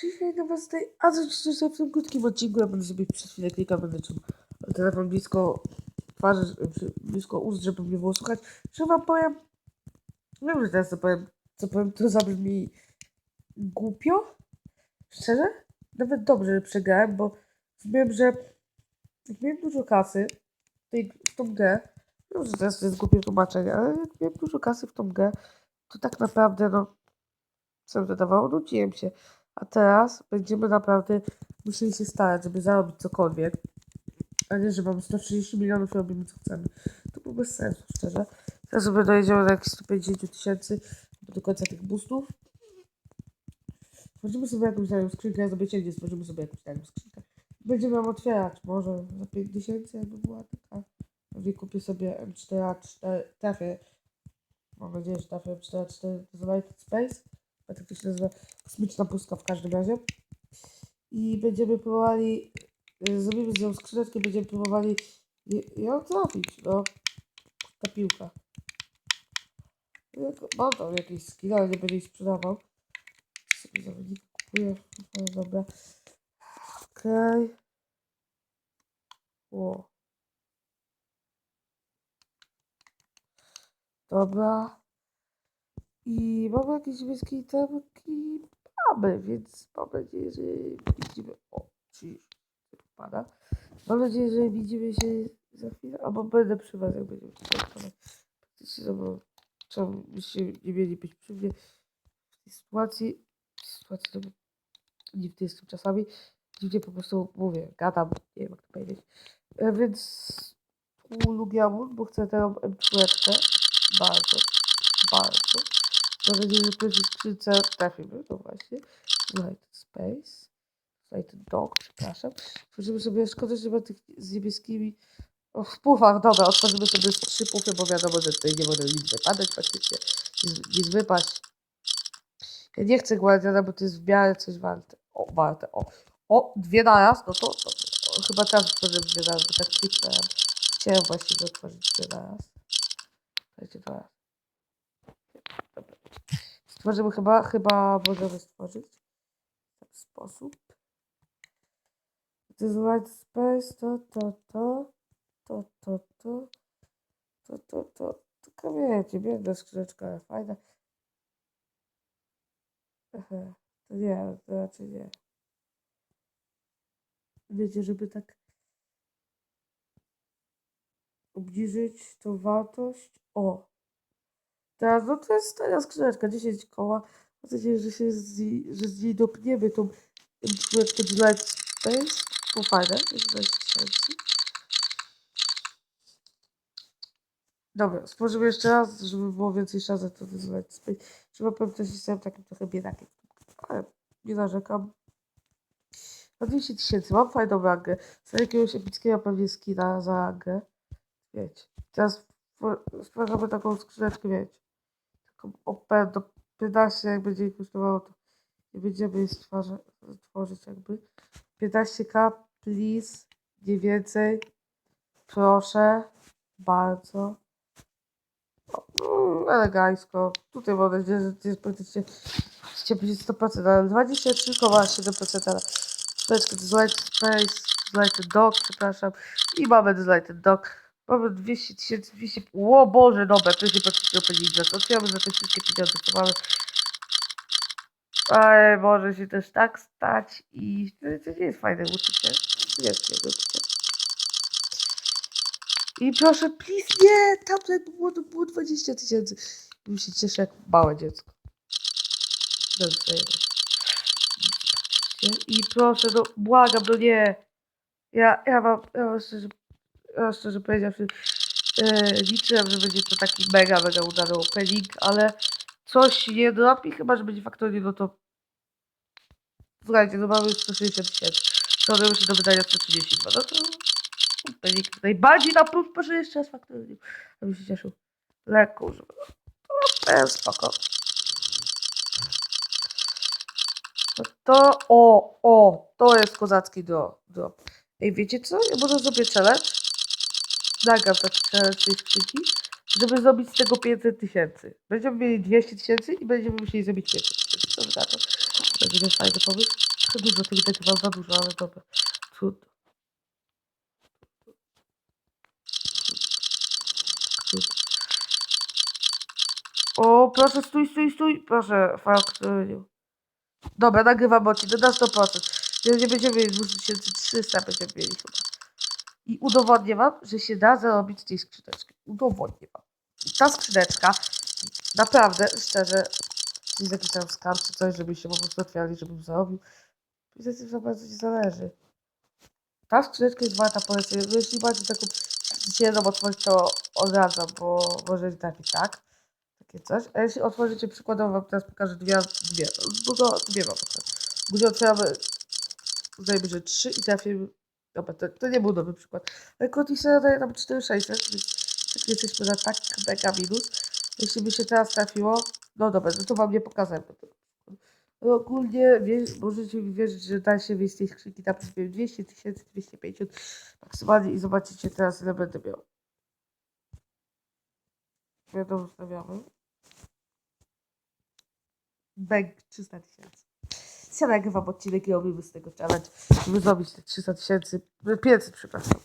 Dzisiaj do was tutaj, a co sobie w tym krótkim odcinku, ja będę sobie przez chwilę klikał, będę trzymał telefon blisko twarzy, blisko ust, żeby mnie było słuchać. Że wam powiem, wiem, że teraz co powiem, co powiem, to zabrzmi głupio, szczerze, nawet dobrze, że przegrałem, bo wiem, że jak miałem dużo kasy w, tej, w tą wiem, że teraz to jest głupie tłumaczenie, ale jak miałem dużo kasy w tą grę, to tak naprawdę, no, co mi to dawało, nudziłem się. A teraz będziemy naprawdę musieli się starać, żeby zarobić cokolwiek. A nie, że mamy 130 milionów i robimy co chcemy. To było bez sensu, szczerze. Teraz sobie dojedziemy do jakichś 150 tysięcy do końca tych boostów. Stworzymy sobie jakąś daną skrzynkę, ja zobaczycie, gdzie stworzymy sobie jakąś daną skrzynkę. Będziemy ją otwierać, może za 5 tysięcy, jakby była taka. Pewnie kupię sobie M4A4 trafię. Mam nadzieję, że trafię M4A4 z Light Space. A tak to się nazywa kosmiczna pustka w każdym razie. I będziemy próbowali, y, zrobimy z nią skrzyneczkę, będziemy próbowali ją trafić, no. Ta piłka. Mam tam jakieś skill, ale nie będę ich sprzedawał. Sobie zawodnik kupuję. No dobra. Okej. O. Dobra. I mamy jakieś niebieskie itemki. Mamy, więc mam nadzieję, że widzimy. O, czyli pada. Mam nadzieję, że widzimy się za chwilę, albo będę przy was, jak będziemy. Praktycznie, no bo byście nie mieli być przy mnie w tej sytuacji. W tej sytuacji, no bo jestem czasami. Gdzie po prostu mówię, gadam, nie wiem jak to powiedzieć. E, więc tu bo chcę tę M4 bardzo, bardzo. Nadzieję, że skrzynce trafimy, no właśnie. Light Space. Light Dog, przepraszam. Tworzymy sobie, szkoda, że ma tych z niebieskimi... O, w pufach, dobra, otworzymy sobie trzy pufy, bo wiadomo, że tutaj nie może nic wypadać faktycznie. Nic, wypaść. Ja nie chcę Guardiana, bo to jest w miarę coś warte. O, warte, o. O, dwie naraz, no to, to o, chyba teraz otworzymy dwie naraz, bo tak kliknąłem. Chciałem właśnie otworzyć dwie naraz. Dajcie dwa raz. Dobra. Stworzymy chyba, chyba możemy stworzyć w ten sposób. To jest white space, to, to, to, to, to, to, to, to, to, tylko wiecie, biedna skrzyneczka, ale fajna. Ehe, To nie, to raczej nie. Wiecie, żeby tak obniżyć tą wartość. O! Teraz, no to jest teraz skrzyneczka, 10 koła. Mam nadzieję, że się z że z niej dopniemy tą skrzyneczkę Light Space. To fajne, jest 20 tysięcy. Dobra, spojrzymy jeszcze raz, żeby było więcej szans na to wyzwać space. Trzeba powiem, że jestem takim trochę biedakiem. Ale nie narzekam. Na 200 tysięcy, mam fajną rangę. Z jakiegoś epickiego pewnie skina za rangę. Wiecie. Teraz sprawdzamy taką skrzyneczkę, wiecie. OP do 15, jak będzie kosztowało, to nie będziemy stwarza, tworzyć jakby. 15k, please. Nie więcej. Proszę. Bardzo. Mm, elegancko. Tutaj mam nadzieję, że jest praktycznie chcecie powiedzieć 100%, ale 23,7%, ale troszeczkę Light Space, Lighted Dog, przepraszam. I mamy Lighted Dog. Mamy 200 tysięcy, 200... O Boże, dobra, to się praktycznie opening nas. Otwieramy za te wszystkie pieniądze, co mamy. Ale może się też tak stać i to, nie jest fajne uczucie. Nie jest fajne uczucie. I proszę, please, nie! Tam było, to było 20 tysięcy. Bym się cieszę jak małe dziecko. Dobrze, I proszę, no błagam, no nie. Ja, ja mam, ja mam szczerze, szczerze powiedziawszy, e, liczyłem, że będzie to taki mega, mega udany opening, ale coś nie dropi, chyba, że będzie faktorie, no to słuchajcie, no mamy już 160 tysięcy. To one muszę do wydania 132, no to opening najbardziej na plus, proszę jeszcze raz faktorie. Ja bym się cieszył. Lekko używam. To jest spoko. No to, o, o, to jest kozacki drop. drop. Ej, wiecie co? Ja może zrobię challenge. Taki challenge tej skrzynki, żeby zrobić z tego 500 tysięcy. Będziemy mieli 200 tysięcy i będziemy musieli zrobić 500 tysięcy. Na to? nie wiem, fajny pomysł. Trochę dużo tych nagrywam, za dużo, ale dobra. Trudno. O, proszę, stój, stój, stój. Proszę, fakt. Dobra, nagrywam odcinek na 100%. Nie, nie będziemy mieli 2300, będziemy mieli chyba. I udowodnię wam, że się da zarobić z tej skrzyneczki. Udowodnię wam. I ta skrzyneczka, naprawdę, szczerze, jest jakiś tam skarb czy coś, żeby się po prostu otwierali, żebym zarobił. Mi za bardzo nie zależy. Ta skrzyneczka jest warta polecenia. No jeśli macie taką jedną otworzyć, to odradzam, bo może trafić tak. Takie coś. A jeśli otworzycie, przykładowo wam teraz pokażę dwie, dwie, no dwie wam pokażę. Gdzie otwieramy, uznajmy, że trzy i trafimy, dobra, to, to nie był dobry przykład. Ale Kotisera daje nam 4600, więc tak jesteśmy na tak mega minus. Jeśli by się teraz trafiło, no dobra, no to wam nie pokazałem. No ogólnie wie, możecie mi wierzyć, że da się wyjść z tej skrzynki przykład 200 tysięcy, 250 maksymalnie i zobaczycie teraz ile będę miał. Wiadomo, ustawiamy. Bank 300 tysięcy. Ja nagrywam odcinek i robimy z tego challenge, żeby zrobić te 300 tysięcy, 500 przepraszam.